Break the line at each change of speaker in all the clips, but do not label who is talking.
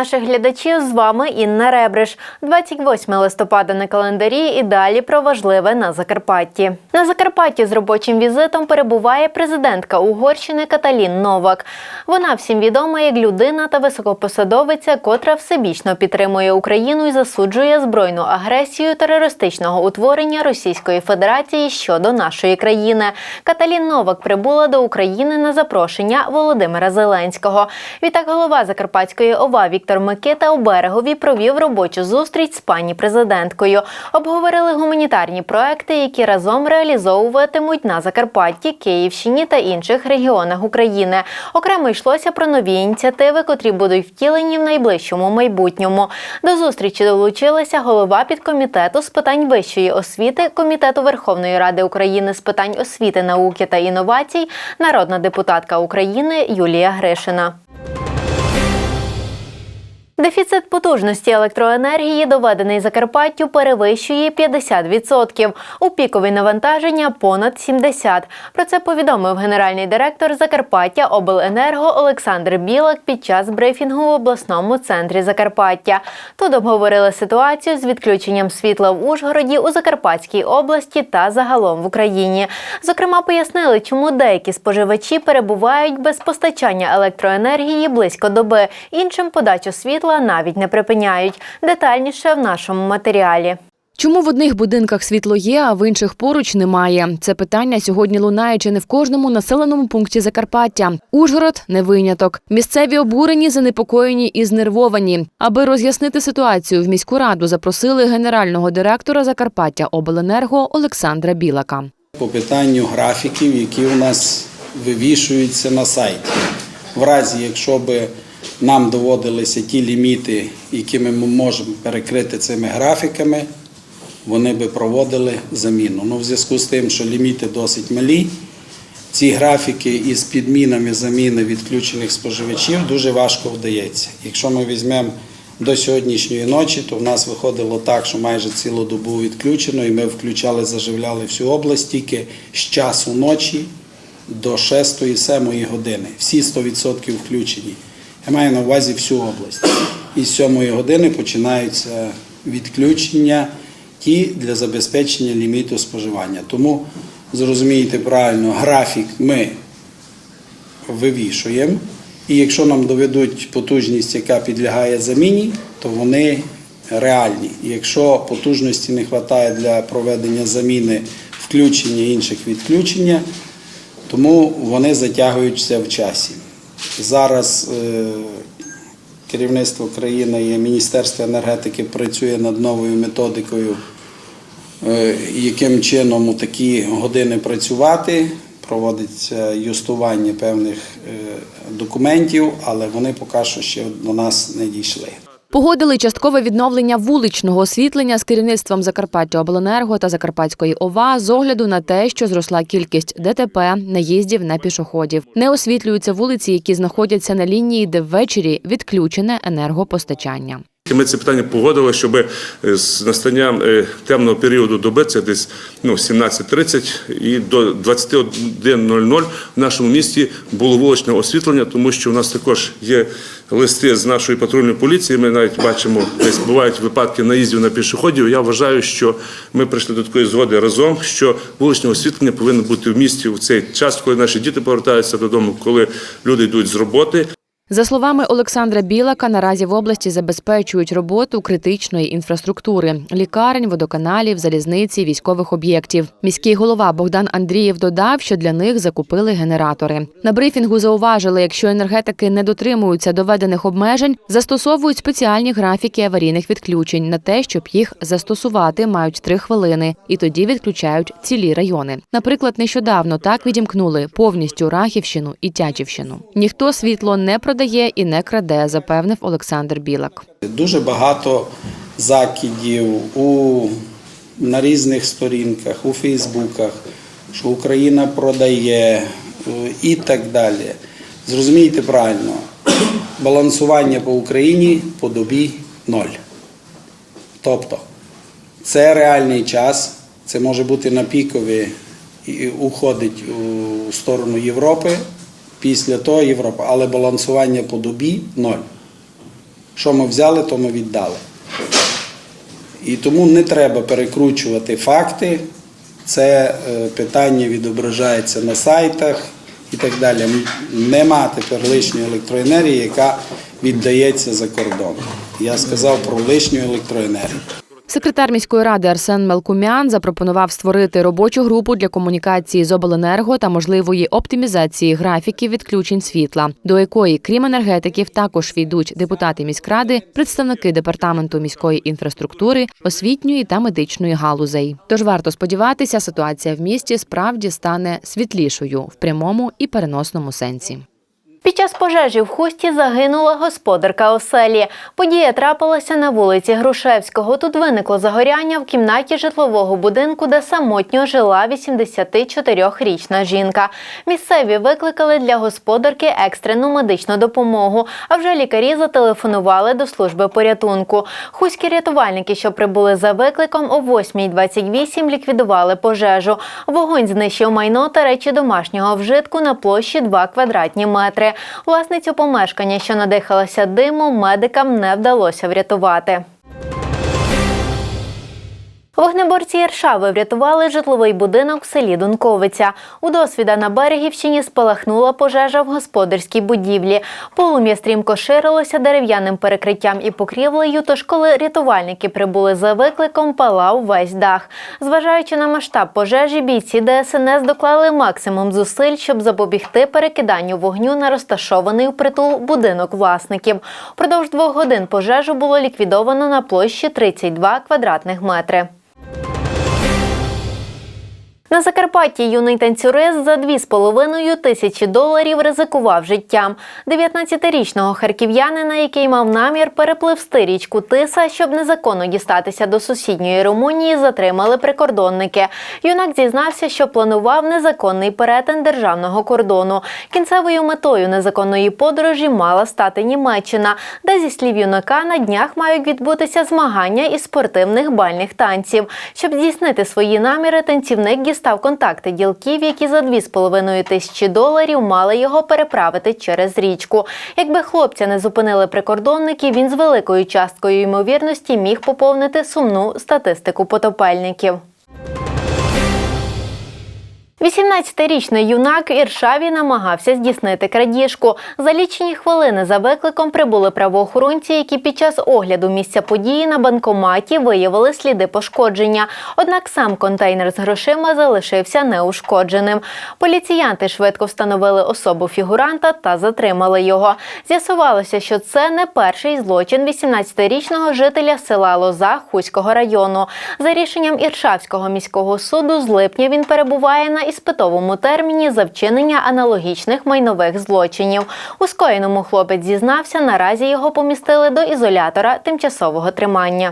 Наших глядачів. З вами Інна Ребриш. 28 листопада на календарі і далі про важливе на Закарпатті. На Закарпатті з робочим візитом перебуває президентка Угорщини Каталін Новак. Вона всім відома як людина та високопосадовиця, котра всебічно підтримує Україну і засуджує збройну агресію терористичного утворення Російської Федерації щодо нашої країни. Каталін Новак прибула до України на запрошення Володимира Зеленського. Відтак голова Закарпатської ОВА Віктор Микита у берегові провів робочу зустріч з пані президенткою. Обговорили гуманітарні проекти, які разом реалізовуватимуть на Закарпатті, Київщині та інших регіонах України. Окремо йшлося про нові ініціативи, котрі будуть втілені в найближчому майбутньому. До зустрічі долучилася голова підкомітету з питань вищої освіти Комітету Верховної Ради України з питань освіти, науки та інновацій, народна депутатка України Юлія Гришина. Дефіцит потужності електроенергії, доведений Закарпаттю, перевищує 50%. У пікові навантаження понад 70%. Про це повідомив генеральний директор Закарпаття Обленерго Олександр Білак під час брифінгу в обласному центрі Закарпаття. Тут обговорили ситуацію з відключенням світла в Ужгороді у Закарпатській області та загалом в Україні. Зокрема, пояснили, чому деякі споживачі перебувають без постачання електроенергії близько доби. Іншим подачу світла навіть не припиняють. Детальніше в нашому матеріалі.
Чому в одних будинках світло є, а в інших поруч немає? Це питання сьогодні лунає чи не в кожному населеному пункті Закарпаття. Ужгород не виняток. Місцеві обурені, занепокоєні і знервовані. Аби роз'яснити ситуацію, в міську раду запросили генерального директора Закарпаття Обленерго Олександра Білака.
по питанню графіків, які у нас вивішуються на сайті. В разі, якщо би нам доводилися ті ліміти, якими ми можемо перекрити цими графіками, вони би проводили заміну. Ну, в зв'язку з тим, що ліміти досить малі, ці графіки із підмінами заміни відключених споживачів дуже важко вдається. Якщо ми візьмемо до сьогоднішньої ночі, то в нас виходило так, що майже цілу добу відключено, і ми включали, заживляли всю область тільки з часу ночі до 6-7 години. Всі 100% включені. Я маю на увазі всю область. І з 7 години починаються відключення ті для забезпечення ліміту споживання. Тому зрозумійте правильно, графік ми вивішуємо. І якщо нам доведуть потужність, яка підлягає заміні, то вони реальні. Якщо потужності не вистачає для проведення заміни включення інших відключення, тому вони затягуються в часі. Зараз е, керівництво країни і Міністерство енергетики працює над новою методикою, е, яким чином у такі години працювати. Проводиться юстування певних е, документів, але вони поки що ще до нас не дійшли.
Погодили часткове відновлення вуличного освітлення з керівництвом Закарпаття Обленерго та Закарпатської ОВА з огляду на те, що зросла кількість ДТП, наїздів на пішоходів. Не освітлюються вулиці, які знаходяться на лінії, де ввечері відключене енергопостачання.
І Ми це питання погодили, щоб е, з настанням е, темного періоду доби, це десь ну, 17.30 і до 21.00 в нашому місті було вуличне освітлення, тому що у нас також є листи з нашої патрульної поліції. Ми навіть бачимо, десь бувають випадки наїздів на пішоходів. Я вважаю, що ми прийшли до такої згоди разом, що вуличне освітлення повинно бути в місті в цей час, коли наші діти повертаються додому, коли люди йдуть з роботи.
За словами Олександра Білака, наразі в області забезпечують роботу критичної інфраструктури лікарень, водоканалів, залізниці, військових об'єктів. Міський голова Богдан Андрієв додав, що для них закупили генератори. На брифінгу зауважили, якщо енергетики не дотримуються доведених обмежень, застосовують спеціальні графіки аварійних відключень на те, щоб їх застосувати, мають три хвилини, і тоді відключають цілі райони. Наприклад, нещодавно так відімкнули повністю Рахівщину і Тячівщину. Ніхто світло не продає і не краде, запевнив Олександр Білак.
Дуже багато закидів у, на різних сторінках, у Фейсбуках, що Україна продає е, і так далі. Зрозумійте правильно, балансування по Україні по добі ноль. Тобто це реальний час, це може бути на пікові і уходить у сторону Європи, після того Європа, але балансування по добі ноль. Що ми взяли, то ми віддали. І тому не треба перекручувати факти. Це е, питання відображається на сайтах і так далі. Нема тепер лишньої електроенергії, яка віддається за кордон. Я сказав про лишню електроенергію.
Секретар міської ради Арсен Мелкумян запропонував створити робочу групу для комунікації з обленерго та можливої оптимізації графіків відключень світла, до якої, крім енергетиків, також війдуть депутати міськради, представники департаменту міської інфраструктури, освітньої та медичної галузей. Тож варто сподіватися, ситуація в місті справді стане світлішою в прямому і переносному сенсі.
Під час пожежі в хусті загинула господарка оселі. Подія трапилася на вулиці Грушевського. Тут виникло загоряння в кімнаті житлового будинку, де самотньо жила 84-річна жінка. Місцеві викликали для господарки екстрену медичну допомогу. А вже лікарі зателефонували до служби порятунку. Хуські рятувальники, що прибули за викликом, о 8.28 ліквідували пожежу. Вогонь знищив майно та речі домашнього вжитку на площі 2 квадратні метри. Власницю помешкання, що надихалася димом, медикам не вдалося врятувати. Вогнеборці Іршави врятували житловий будинок в селі Дунковиця. У досвіда на Берегівщині спалахнула пожежа в господарській будівлі. Полум'я стрімко ширилося дерев'яним перекриттям і покрівлею, тож коли рятувальники прибули за викликом, палав весь дах. Зважаючи на масштаб пожежі, бійці ДСНС доклали максимум зусиль, щоб запобігти перекиданню вогню на розташований у притул будинок власників. Продовж двох годин пожежу було ліквідовано на площі 32 квадратних метри. На Закарпатті юний танцюрист за 2,5 тисячі доларів ризикував життям. 19-річного харків'янина, який мав намір перепливсти річку Тиса, щоб незаконно дістатися до сусідньої Румунії, затримали прикордонники. Юнак зізнався, що планував незаконний перетин державного кордону. Кінцевою метою незаконної подорожі мала стати Німеччина, де, зі слів юнака, на днях мають відбутися змагання із спортивних бальних танців. Щоб здійснити свої наміри, танцівник дістав контакти ділків, які за 2,5 тисячі доларів мали його переправити через річку. Якби хлопця не зупинили прикордонники, він з великою часткою ймовірності міг поповнити сумну статистику потопельників. 18-річний юнак Іршаві намагався здійснити крадіжку. За лічені хвилини за викликом прибули правоохоронці, які під час огляду місця події на банкоматі виявили сліди пошкодження. Однак сам контейнер з грошима залишився неушкодженим. Поліціянти швидко встановили особу фігуранта та затримали його. З'ясувалося, що це не перший злочин 18-річного жителя села Лоза Хуського району. За рішенням Іршавського міського суду з липня він перебуває на іспитовому терміні за вчинення аналогічних майнових злочинів. У скоєному хлопець зізнався, наразі його помістили до ізолятора тимчасового тримання.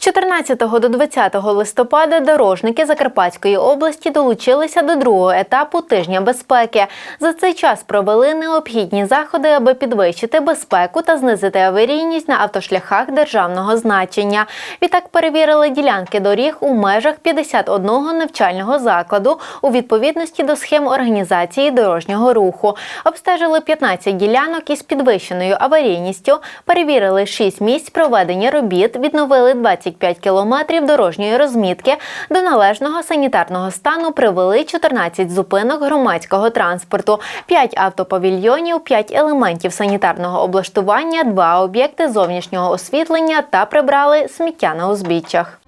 З 14 до 20 листопада дорожники Закарпатської області долучилися до другого етапу тижня безпеки. За цей час провели необхідні заходи, аби підвищити безпеку та знизити аварійність на автошляхах державного значення. Відтак перевірили ділянки доріг у межах 51 навчального закладу у відповідності до схем організації дорожнього руху. Обстежили 15 ділянок із підвищеною аварійністю, перевірили 6 місць проведення робіт, відновили 25 кілометрів дорожньої розмітки. До належного санітарного стану привели 14 зупинок громадського транспорту, 5 автопавільйонів, 5 елементів санітарного облаштування, 2 об'єкти зовнішнього освітлення та прибрали сміття на узбіччях.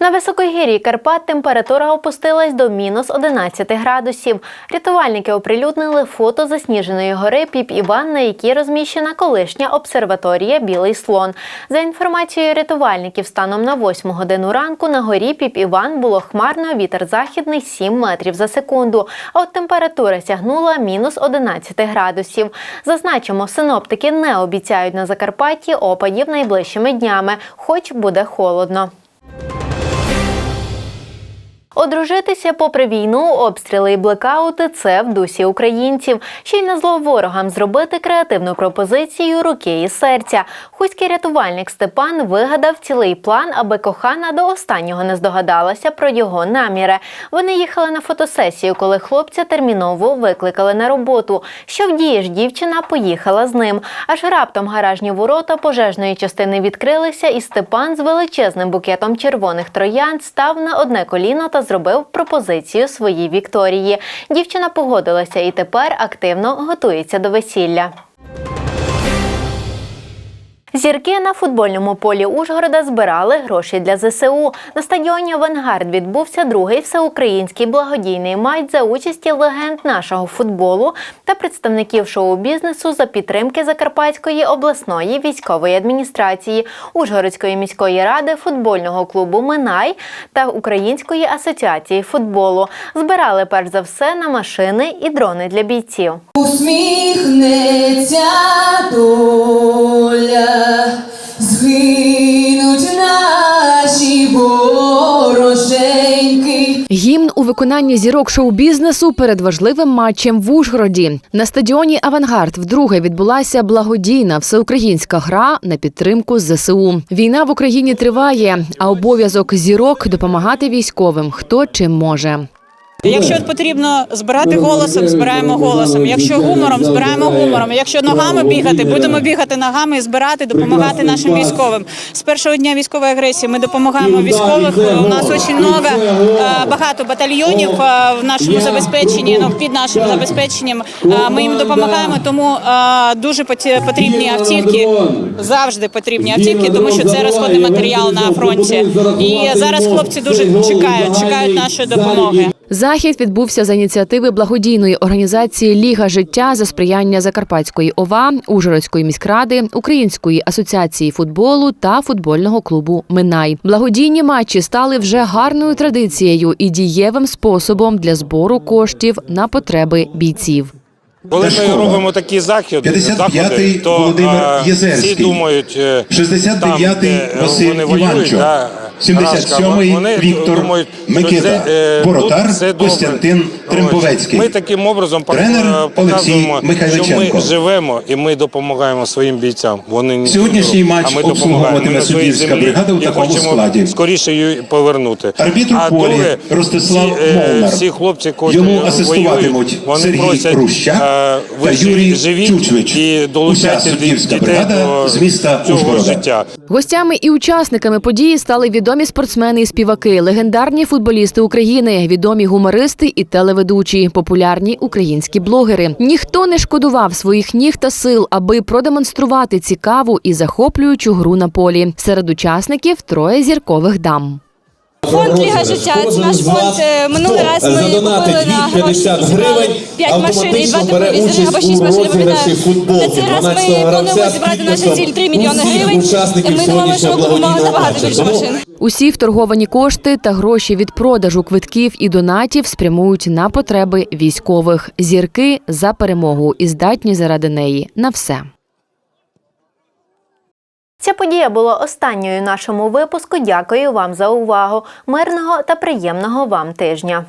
На високогір'ї Карпат температура опустилась до мінус 11 градусів. Рятувальники оприлюднили фото засніженої гори Піп Іван, на якій розміщена колишня обсерваторія Білий слон. За інформацією рятувальників, станом на 8 годину ранку на горі Піп Іван було хмарно, вітер західний 7 метрів за секунду. А от температура сягнула мінус 11 градусів. Зазначимо, синоптики не обіцяють на Закарпатті опадів найближчими днями, хоч буде холодно. Одружитися попри війну, обстріли і блекаути це в дусі українців. Ще й на зло ворогам зробити креативну пропозицію руки і серця. Хуський рятувальник Степан вигадав цілий план, аби кохана до останнього не здогадалася про його наміри. Вони їхали на фотосесію, коли хлопця терміново викликали на роботу. Що вдієш, дівчина поїхала з ним. Аж раптом гаражні ворота пожежної частини відкрилися, і Степан з величезним букетом червоних троянд став на одне коліно та зробив пропозицію своїй Вікторії. Дівчина погодилася і тепер активно готується до весілля. Зірки на футбольному полі Ужгорода збирали гроші для ЗСУ. На стадіоні Авангард відбувся другий всеукраїнський благодійний матч за участі легенд нашого футболу та представників шоу-бізнесу за підтримки Закарпатської обласної військової адміністрації, Ужгородської міської ради, футбольного клубу Минай та Української асоціації футболу. Збирали перш за все на машини і дрони для бійців.
Усміхнеться доля, згинуть наші.
Гімн у виконанні зірок шоу-бізнесу перед важливим матчем в Ужгороді. На стадіоні Авангард вдруге відбулася благодійна всеукраїнська гра на підтримку ЗСУ. Війна в Україні триває, а обов'язок зірок допомагати військовим хто чим може.
Якщо потрібно збирати голосом, збираємо голосом. Якщо гумором, збираємо гумором. Якщо ногами бігати, будемо бігати ногами і збирати, допомагати нашим військовим. З першого дня військової агресії ми допомагаємо військових. У нас дуже много, е, багато батальйонів е, в нашому забезпеченні. Ну під нашим забезпеченням Е, ми їм допомагаємо. Тому дуже потрібні автівки. Завжди потрібні автівки, тому що це розходний матеріал на фронті. І зараз хлопці дуже чекають, чекають нашої допомоги.
Захід відбувся за ініціативи благодійної організації Ліга життя за сприяння Закарпатської ОВА, Ужгородської міськради, Української асоціації футболу та футбольного клубу Минай. Благодійні матчі стали вже гарною традицією і дієвим способом для збору коштів на потреби бійців.
Коли ми робимо такі захід,
55-й
заходи, то
Володимир Єзерський.
всі думають, е,
69-й
там,
Василь
вони воюють,
Іванчо.
да,
77-й
вони
Віктор
думають,
Микита.
це, е, добре.
Костянтин. Трембовецький.
Ми таким образом
Тренер
е, показуємо,
Олексій Михайличенко.
що ми живемо і ми допомагаємо своїм бійцям. Вони не
Сьогоднішній матч
а ми допомагаємо.
обслуговуватиме суддівська
землі
бригада
і
такому
хочемо
складі.
скоріше її повернути.
Арбітр
а
полі
друге,
Ростислав
всі, е,
Молнар.
всі хлопці, котрі
Йому
воюють,
асистуватимуть
вони
Сергій
просять,
Рущак
е, ви
Юрій
живіть
Чучвич.
і долучайте дітей
бригада
до
з міста
цього
Ужгорода.
життя.
Гостями і учасниками події стали відомі спортсмени і співаки, легендарні футболісти України, відомі гумористи і телеведучі, популярні українські блогери. Ніхто не шкодував своїх ніг та сил, аби продемонструвати цікаву і захоплюючу гру на полі. Серед учасників троє зіркових дам.
Фонд Ліга життя. Це наш фонд. Е, Минулий раз ми купили на гроші зібрали 5 машин і 2 тепловізори або 6 машин. На цей раз ми плануємо зібрати нашу ціль 3 мільйони гривень. Ми думаємо, що ми купимо набагато більше машин.
Усі вторговані кошти та гроші від продажу квитків і донатів спрямують на потреби військових. Зірки за перемогу і здатні заради неї на все.
Ця подія була останньою нашому випуску. Дякую вам за увагу. Мирного та приємного вам тижня.